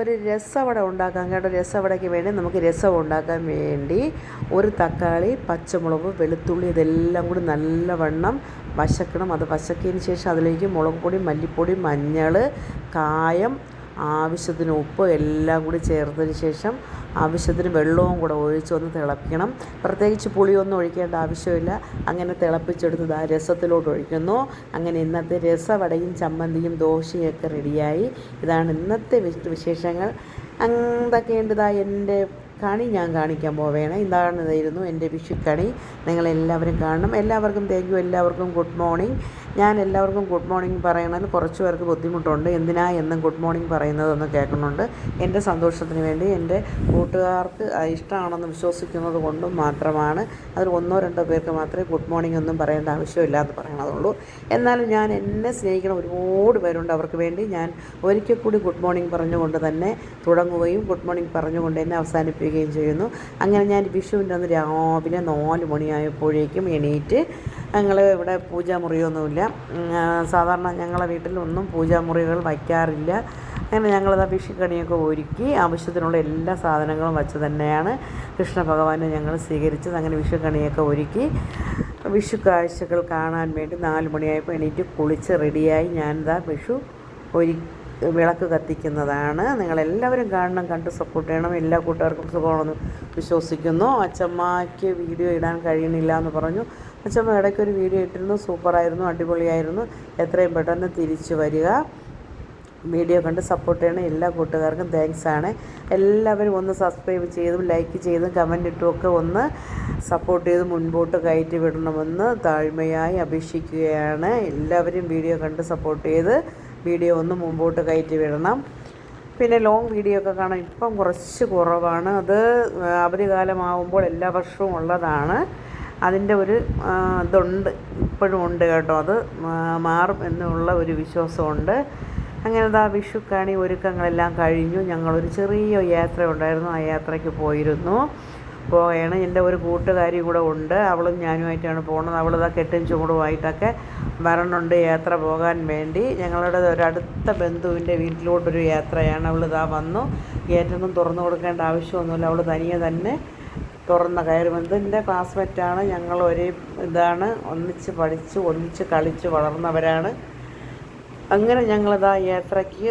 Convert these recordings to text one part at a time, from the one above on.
ഒരു രസവട ഉണ്ടാക്കാൻ കേട്ടോ. രസവടയ്ക്ക് വേണ്ടി നമുക്ക് രസം ഉണ്ടാക്കാൻ വേണ്ടി ഒരു തക്കാളി പച്ചമുളക് വെളുത്തുള്ളി ഇതെല്ലാം കൂടി നല്ലവണ്ണം വശക്കണം. അത് വശക്കിയതിന് ശേഷം അതിലേക്ക് മുളക് പൊടി മല്ലിപ്പൊടി മഞ്ഞൾ കായം ആവശ്യത്തിന് ഉപ്പ് എല്ലാം കൂടി ചേർത്തതിന് ശേഷം ആവശ്യത്തിന് വെള്ളവും കൂടെ ഒഴിച്ച് ഒന്ന് തിളപ്പിക്കണം. പ്രത്യേകിച്ച് പുളിയൊന്നും ഒഴിക്കേണ്ട ആവശ്യമില്ല. അങ്ങനെ തിളപ്പിച്ചെടുത്തത് ആ രസത്തിലോട്ട് ഒഴിക്കുന്നു. അങ്ങനെ ഇന്നത്തെ രസവടയും ചമ്മന്തിയും ദോശയൊക്കെ റെഡിയായി. ഇതാണ് ഇന്നത്തെ വിശേഷങ്ങൾ. എന്തൊക്കെയുണ്ട് എന്റെ കണി? ഞാൻ കാണിക്കാൻ പോവേണേ. ഇതാണ് ഇതായിരുന്നു എന്റെ വിഷുക്കണി. നിങ്ങളെല്ലാവരും കാണണം. എല്ലാവർക്കും താങ്ക് യു എല്ലാവർക്കും ഗുഡ് മോർണിംഗ് ഞാൻ എല്ലാവർക്കും ഗുഡ് മോർണിംഗ് പറയണതിൽ കുറച്ച് പേർക്ക് ബുദ്ധിമുട്ടുണ്ട്. എന്തിനാ എന്നും ഗുഡ് മോർണിംഗ് പറയുന്നതെന്ന് കേൾക്കുന്നുണ്ട്. എന്റെ സന്തോഷത്തിന് വേണ്ടി എന്റെ കൂട്ടുകാർക്ക് ഇഷ്ടമാണെന്ന് വിശ്വസിക്കുന്നത് കൊണ്ടും മാത്രമാണ്. അതിൽ ഒന്നോ രണ്ടോ പേർക്ക് മാത്രമേ ഗുഡ് മോർണിംഗ് ഒന്നും പറയേണ്ട ആവശ്യമില്ല എന്ന് പറയണതുള്ളൂ. എന്നാലും ഞാൻ എന്നെ സ്നേഹിക്കുന്ന ഒരുപാട് പേരുണ്ട് അവർക്ക് വേണ്ടി. ഞാൻ ഒരിക്കൽ കൂടി ഗുഡ് മോർണിംഗ് പറഞ്ഞുകൊണ്ട് തന്നെ തുടങ്ങുകയും ഗുഡ് മോർണിംഗ് പറഞ്ഞുകൊണ്ട് തന്നെ അവസാനിപ്പിക്കുകയും ചെയ്യുന്നു. അങ്ങനെ ഞാൻ വിഷുവിന്റെ അന്ന് രാവിലെ നാല് മണിയായപ്പോഴേക്കും എണീറ്റ് ഞങ്ങൾ ഇവിടെ പൂജാമുറിയൊന്നുമില്ല. സാധാരണ ഞങ്ങളെ വീട്ടിൽ ഒന്നും പൂജാമുറികൾ വയ്ക്കാറില്ല. അങ്ങനെ ഞങ്ങളത് വിഷുക്കണിയൊക്കെ ഒരുക്കി ആവശ്യത്തിനുള്ള എല്ലാ സാധനങ്ങളും വച്ച് തന്നെയാണ് കൃഷ്ണ ഭഗവാനെ ഞങ്ങൾ സ്വീകരിച്ചത്. അങ്ങനെ വിഷുക്കണിയൊക്കെ ഒരുക്കി വിഷു കാഴ്ചകൾ കാണാൻ വേണ്ടി നാല് മണിയായപ്പോൾ എണീറ്റ് കുളിച്ച് റെഡിയായി ഞാനിതാ വിഷു ഒരു വിളക്ക് കത്തിക്കുന്നതാണ്. നിങ്ങളെല്ലാവരും കാണണം കണ്ട് സപ്പോർട്ട് ചെയ്യണം. എല്ലാ കൂട്ടുകാർക്കും സുഖമാണെന്ന് വിശ്വസിക്കുന്നു. അച്ചമ്മയ്ക്ക് വീഡിയോ ഇടാൻ കഴിയണില്ല എന്ന് പറഞ്ഞു. അച്ചമ്മ ഇടയ്ക്കൊരു വീഡിയോ ഇട്ടിരുന്നു. സൂപ്പറായിരുന്നു അടിപൊളിയായിരുന്നു. എത്രയും പെട്ടെന്ന് തിരിച്ചു വരിക. വീഡിയോ കണ്ട് സപ്പോർട്ട് ചെയ്യണ എല്ലാ കൂട്ടുകാർക്കും താങ്ക്സ് ആണ്. എല്ലാവരും ഒന്ന് സബ്സ്ക്രൈബ് ചെയ്തും ലൈക്ക് ചെയ്തും കമന്റ് ഇട്ടും ഒക്കെ ഒന്ന് സപ്പോർട്ട് ചെയ്ത് മുൻപോട്ട് കയറ്റി വിടണമെന്ന് താഴ്മയായി അപേക്ഷിക്കുകയാണ്. എല്ലാവരും വീഡിയോ കണ്ട് സപ്പോർട്ട് ചെയ്ത് വീഡിയോ ഒന്ന് മുമ്പോട്ട് കയറ്റി വിടണം. പിന്നെ ലോങ് വീഡിയോ ഒക്കെ കാണാൻ ഇപ്പം കുറച്ച് കുറവാണ്. അത് അവധി കാലമാവുമ്പോൾ എല്ലാ വർഷവും ഉള്ളതാണ്. അതിന്റെ ഒരു ഇതുണ്ട്. ഇപ്പോഴും ഉണ്ട് കേട്ടോ. അത് മാറും എന്നുള്ള ഒരു വിശ്വാസമുണ്ട്. അങ്ങനെ ആ വിഷുക്കണി ഒരുക്കങ്ങളെല്ലാം കഴിഞ്ഞു. ഞങ്ങളൊരു ചെറിയ യാത്ര ഉണ്ടായിരുന്നു. ആ യാത്രയ്ക്ക് പോയിരുന്നു. പോവുകയാണ് എന്റെ ഒരു കൂട്ടുകാരി കൂടെ ഉണ്ട്. അവളും ഞാനുമായിട്ടാണ് പോകുന്നത്. അവളിതാ കെട്ടും ചൂടുമായിട്ടൊക്കെ വരണുണ്ട് യാത്ര പോകാൻ വേണ്ടി. ഞങ്ങളുടെ ഒരടുത്ത ബന്ധുവിന്റെ വീട്ടിലോട്ടൊരു യാത്രയാണ്. അവളിതാ വന്നു. ഗേറ്റൊന്നും തുറന്നു കൊടുക്കേണ്ട ആവശ്യമൊന്നുമില്ല. അവൾ തനിയെ തന്നെ തുറന്ന കയറി. ബന്ധുവിന്റെ ക്ലാസ്മേറ്റാണ് ഞങ്ങൾ ഒരേ ഇതാണ്. ഒന്നിച്ച് പഠിച്ച് ഒന്നിച്ച് കളിച്ച് വളർന്നവരാണ്. അങ്ങനെ ഞങ്ങളിതാ യാത്രയ്ക്ക്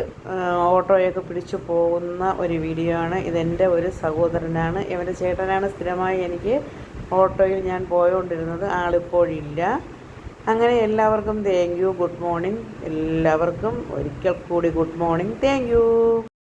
ഓട്ടോയൊക്കെ പിടിച്ചു പോകുന്ന ഒരു വീഡിയോ ആണ്. ഇതെന്റെ ഒരു സഹോദരനാണ്. ഇവന്റെ ചേട്ടനാണ് സ്ഥിരമായി എനിക്ക് ഓട്ടോയിൽ ഞാൻ പോയോണ്ടിരുന്നത്. ആളിപ്പോഴില്ല. അങ്ങനെ എല്ലാവർക്കും താങ്ക് യു ഗുഡ് മോർണിംഗ് എല്ലാവർക്കും ഒരിക്കൽ കൂടി ഗുഡ് മോർണിംഗ് താങ്ക്